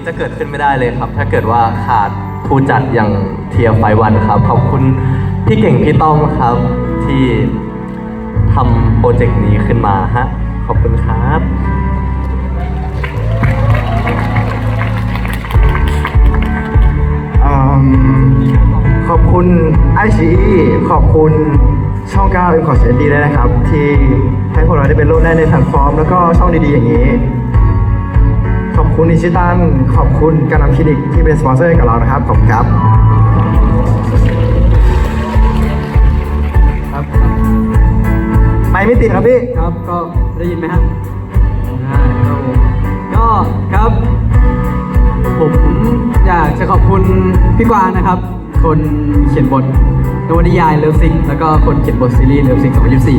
นี้จะเกิดขึ้นไม่ได้เลยครับ ถ้าเกิดว่าขาดผู้จัดอย่างเทียไฟวันครับ ขอบคุณพี่เก่งพี่ต้อมครับที่ทำโปรเจกต์นี้ขึ้นมาฮะขอบคุณครับอขอบคุณไอชีขอบคุณช่อง9เอ็มคอร์สเอ็นดีด้วยนะครับ ที่ให้พวกเราได้เป็นโลกได้ในแพลตฟอร์ม แล้วก็ช่องดีๆอย่างนี้ คุณอิชิตัน ขอบคุณการนำคลินิกที่เป็นสปอนเซอร์ให้กับเรานะครับ ขอบคุณครับ ครับ ไม่ไม่ติดครับพี่ ครับก็ได้ยินไหมฮะได้ครับผมก็ครับ ผมอยากจะขอบคุณพี่กวางนะครับ คนเขียนบทนวนิยายเลิฟซิงแล้วก็คนเขียนบทซีรีส์เลิฟซิง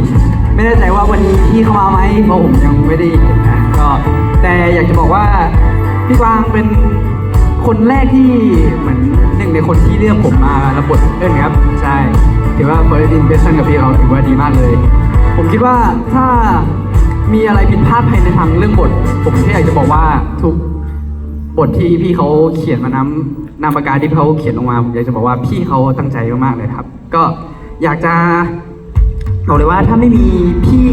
2024 ไม่แน่ใจว่าวันนี้พี่เข้ามาไหมเพราะผมยังไม่ได้เห็นนะก็แต่อยากจะบอกว่า พี่กวางเป็นคนแรกที่เหมือนหนึ่งในคนที่เลือกผมมารับบทเอิ้นครับ ใช่ถือว่า first impression กับพี่เขาถือว่าดีมากเลย ผมคิดว่าถ้ามีอะไรผิดพลาดภายในทางเรื่องบท ผมแค่อยากจะบอกว่าทุกบทที่พี่เขาเขียนมาน้ำนามปากกาที่เขาเขียนลงมาผมอยากจะบอกว่าพี่เขาตั้งใจมากๆเลยครับ ก็อยากจะบอกเลยว่าถ้าไม่มีพี่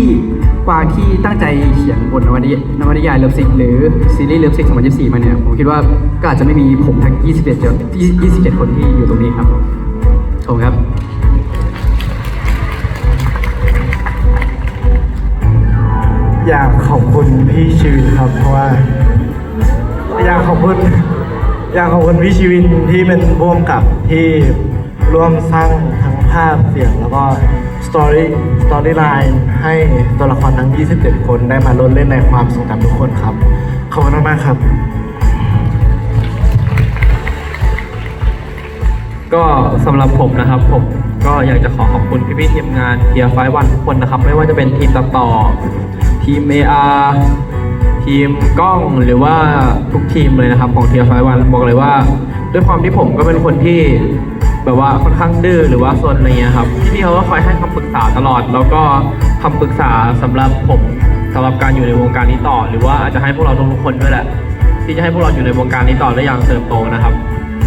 กวางที่ตั้งใจเขียนบทนวนิยนวนิยายเลิฟซิกหรือซีรีส์เลิฟซิก2024 มาเนี่ย ผมคิดว่าก็อาจจะไม่มีผมทั้ง 21เจ้า27 คนที่อยู่ตรงนี้ครับขอบคุณครับ อยากขอบคุณพี่ชีวินครับ เพราะว่า อยากขอบคุณอยากขอบคุณพี่ชีวินที่เป็นร่วมกับที่ร่วมสร้างทาพเสียงแล้วก็สตอรี่สตอรี่ไลน์ให้ตัวละครทั้ง 27 คนได้มาล้นเล่นในความทรงจำทุกคนครับ ขอบคุณมากๆครับ ก็สำหรับผมนะครับผมก็อยากจะขอขอบคุณพี่ๆทีมงานเทียร์ไฟวันทุกคนนะครับ ไม่ว่าจะเป็นทีมตัดต่อ ทีม AR ทีมกล้องหรือว่าทุกทีมเลยนะครับของเทียร์ไฟวันบอกเลยว่า ด้วยความที่ผมก็เป็นคนที่ แบบว่าค่อนข้างดื้อหรือว่าซนอะไรเงี้ยครับพี่ๆเขาก็คอยให้คำปรึกษาตลอด แล้วก็คำปรึกษาสำหรับผมสำหรับการอยู่ในวงการนี้ต่อ หรือว่าอาจจะให้พวกเราทุกคนด้วยแหละ ที่จะให้พวกเราอยู่ในวงการนี้ต่อได้อย่างเติบโตนะครับ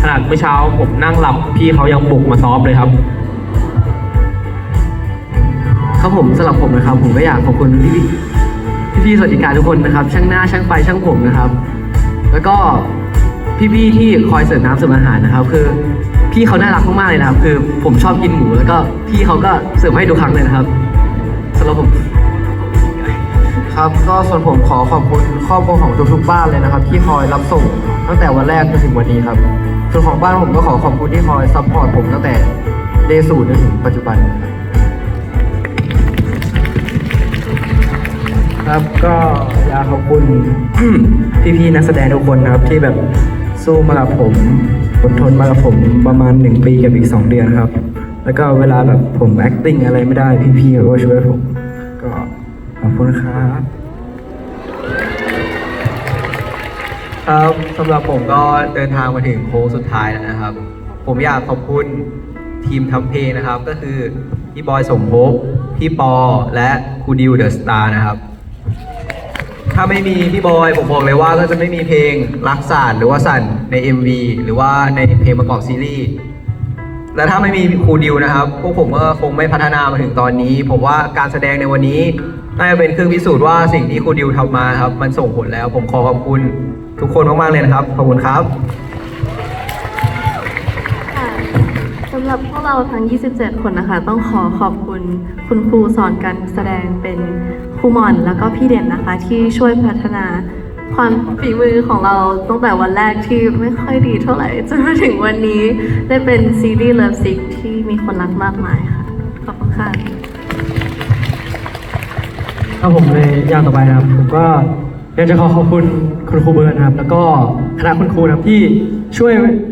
ขนาดเมื่อเช้าผมนั่งหลับพี่เขายังบุกมาซ้อมเลยครับครับผมสำหรับผมนะครับ ผมก็อยากขอบคุณพี่พี่พี่สวัสดิการทุกคนนะครับ ช่างหน้าช่างไฟช่างผมนะครับ แล้วก็พี่ๆที่คอยเสิร์ฟน้ำเสิร์ฟอาหารนะครับ คือ พี่เขาน่ารักมากๆเลยนะครับ คือผมชอบกินหมูแล้วก็พี่เขาก็เสิร์ฟให้ทุกครั้งเลยนะครับสำหรับผม ครับก็ส่วนผมขอขอบคุณครอบครัวของทุกๆบ้านเลยนะครับ ที่คอยรับส่งตั้งแต่วันแรกจนถึงวันนี้ครับ ส่วนของบ้านผมก็ขอขอบคุณที่คอยซัพพอร์ตผมตั้งแต่เดย์ศูนย์จนถึงปัจจุบันครับ ครับก็อยากขอบคุณ พี่ๆนักแสดงทุกคนนะครับที่แบบสู้มากับผม อดทนมากับผมประมาณหนึ่งปีกับอีกสองเดือนครับ แล้วก็เวลาแบบผม acting อะไรไม่ได้พี่ๆก็ช่วยผม ก็ขอบคุณครับ ครับสำหรับผมก็เดินทางมาถึงโค้งสุดท้ายแล้วนะครับ ผมอยากขอบคุณทีมทำเพลงนะครับ ก็คือพี่บอยสมภพพี่ปอและครูดิวเดอะสตาร์นะครับ ถ้าไม่มีพี่บอยผมบอกเลยว่าก็จะไม่มีเพลงรักสานหรือว่าสันใน MV หรือว่าในเพลงประกอบซีรีส์และถ้าไม่มีครูดิวนะครับ พวกผมก็คงไม่พัฒนามาถึงตอนนี้ ผมว่าการแสดงในวันนี้น่าจะเป็นเครื่องพิสูจน์ว่าสิ่งที่ครูดิวทำมาครับ มันส่งผลแล้ว ผมขอขอบคุณทุกคนมากๆเลยนะครับ ขอบคุณครับ รับพวกเราทั้ง 27 คนนะคะ ต้องขอขอบคุณคุณครูสอนการแสดงเป็นครูหมอนแล้วก็พี่เด่นนะคะ ที่ช่วยพัฒนาความฝีมือของเราตั้งแต่วันแรกที่ไม่ค่อยดีเท่าไหร่จนมาถึงวันนี้ได้เป็นซีรีส์เลิฟซิกที่มีคนรักมากมายค่ะ ขอบคุณค่ะครับผมเลยอย่างต่อไปนะครับผมก็อยากจะขอขอบคุณคุณครูเบิร์นนะครับ แล้วก็คณะคุณครูนะครับที่ช่วย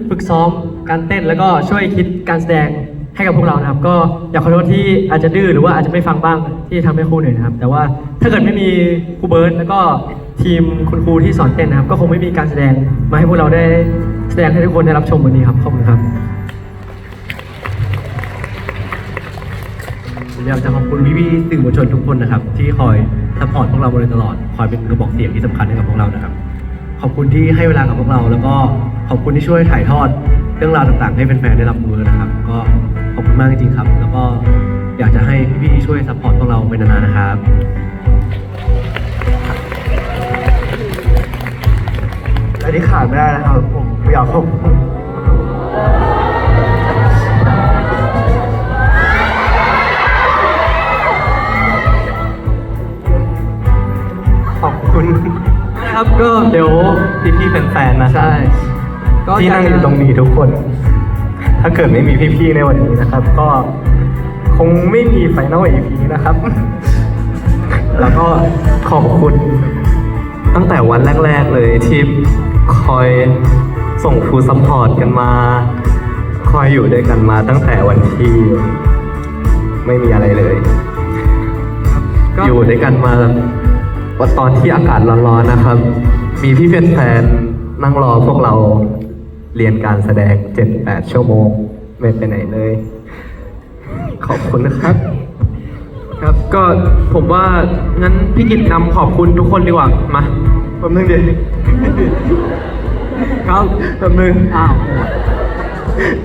ฝึกซ้อม การเต้นแล้วก็ช่วยคิดการแสดงให้กับพวกเรานะครับ ก็อยากขอโทษที่อาจจะดื้อหรือว่าอาจจะไม่ฟังบ้างที่ทำให้ครูเหนื่อยนะครับ แต่ว่าถ้าเกิดไม่มีครูเบิร์นแล้วก็ทีมคุณครูที่สอนเต้นนะครับ ก็คงไม่มีการแสดงมาให้พวกเราได้แสดงให้ทุกคนได้รับชมวันนี้ครับขอบคุณครับอยากจะขอบคุณพี่ๆสื่อมวลชนทุกคนนะครับ ที่คอยซัพพอร์ตพวกเรามาโดยตลอด คอยเป็นกระบอกเสียงที่สำคัญให้กับพวกเรานะครับ ขอบคุณที่ให้เวลากับพวกเรา แล้วก็ขอบคุณที่ช่วยถ่ายทอดเรื่องราวต่างๆ ให้แฟนๆได้รับรู้นะครับ ก็ขอบคุณมากจริงๆครับ แล้วก็อยากจะให้พี่ๆช่วยซัพพอร์ตพวกเราไปนานๆนะครับและที่ขาดไม่ได้นะครับผมอยากขอบคุณขอบคุณ ครับก็เดี๋ยว พี่พี่ๆแฟนๆนะใช่ก็ที่นั่งอยู่ตรงนี้ทุกคน ถ้าเกิดไม่มีพี่ ๆ ในวันนี้นะครับ ก็คงไม่มีไฟนอลอีพีนะครับ แล้วก็ขอบคุณ ตั้งแต่วันแรก ๆ เลยที่คอยส่งฟูซัพพอร์ตกันมา คอยอยู่ด้วยกันมาตั้งแต่วันที่ไม่มีอะไรเลย ก็ อยู่ด้วยกันมาวันตอนที่อากาศร้อนๆนะครับ มีพี่แฟนๆนั่งรอพวกเราเรียนการแสดง7-8ชั่วโมง ไม่ไปไหนเลย ขอบคุณนะครับ ครับก็ผมว่างั้นพี่กิตนำขอบคุณทุกคนดีกว่ามาแป๊บนึงเดี๋ยวครับแป๊บนึงอ้าว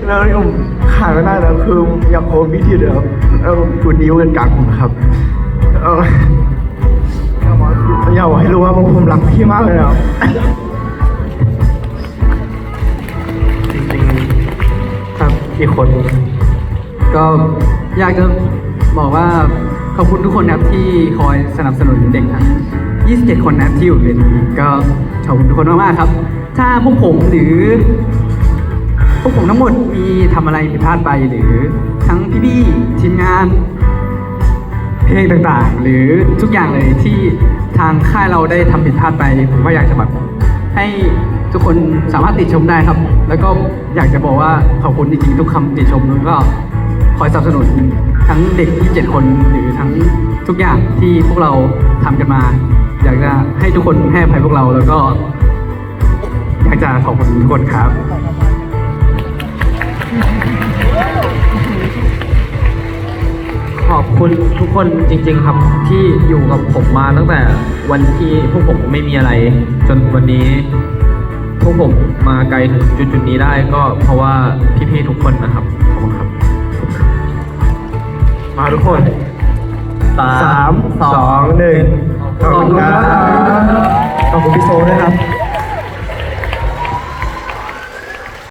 แล้วที่ผมขาดไม่ได้แล้วคืออยากโอนวิธีเดิมแล้วกูนิ้วกันกลางผมครับเอออยากบ อยากบอกให้รู้ว่าผมรักพี่มากเลยครับจริงๆครับอีกคน ก็อยากจะบอกว่าขอบคุณทุกคนนะครับที่คอยสนับสนุนเด็กทั้ง 27 คนนะครับที่อยู่เวทีก็ขอบคุณทุกคนมากๆครับ ถ้าพวกผมหรือพวกผมทั้งหมดมีทำอะไรผิดพลาดไปหรือทั้งพี่ๆทีมงาน เพลงต่างๆ หรือทุกอย่างเลยที่ทางค่ายเราได้ทำผิดพลาดไป ผมก็อยากจะแบบให้ทุกคนสามารถติชมได้ครับ แล้วก็อยากจะบอกว่าขอบคุณจริงๆทุกคำติชมแล้วก็คอยสนับสนุนทั้งเด็กที่เจ็ดคนหรือทั้งทุกอย่างที่พวกเราทำกันมา อยากจะให้ทุกคนให้อภัยพวกเราแล้วก็อยากจะขอบคุณทุกคนครับ คุณทุกคนจริง ๆ ครับที่อยู่กับผมมาตั้งแต่วันที่พวกผมไม่มีอะไร จนวันนี้ พวกผมมาไกลถึงจุดๆนี้ได้ก็เพราะว่าพี่ๆทุกคนนะครับขอบคุณครับ มาทุกคนสามสองหนึ่งขอบคุณครับขอบคุณพี่โซด้วยครับ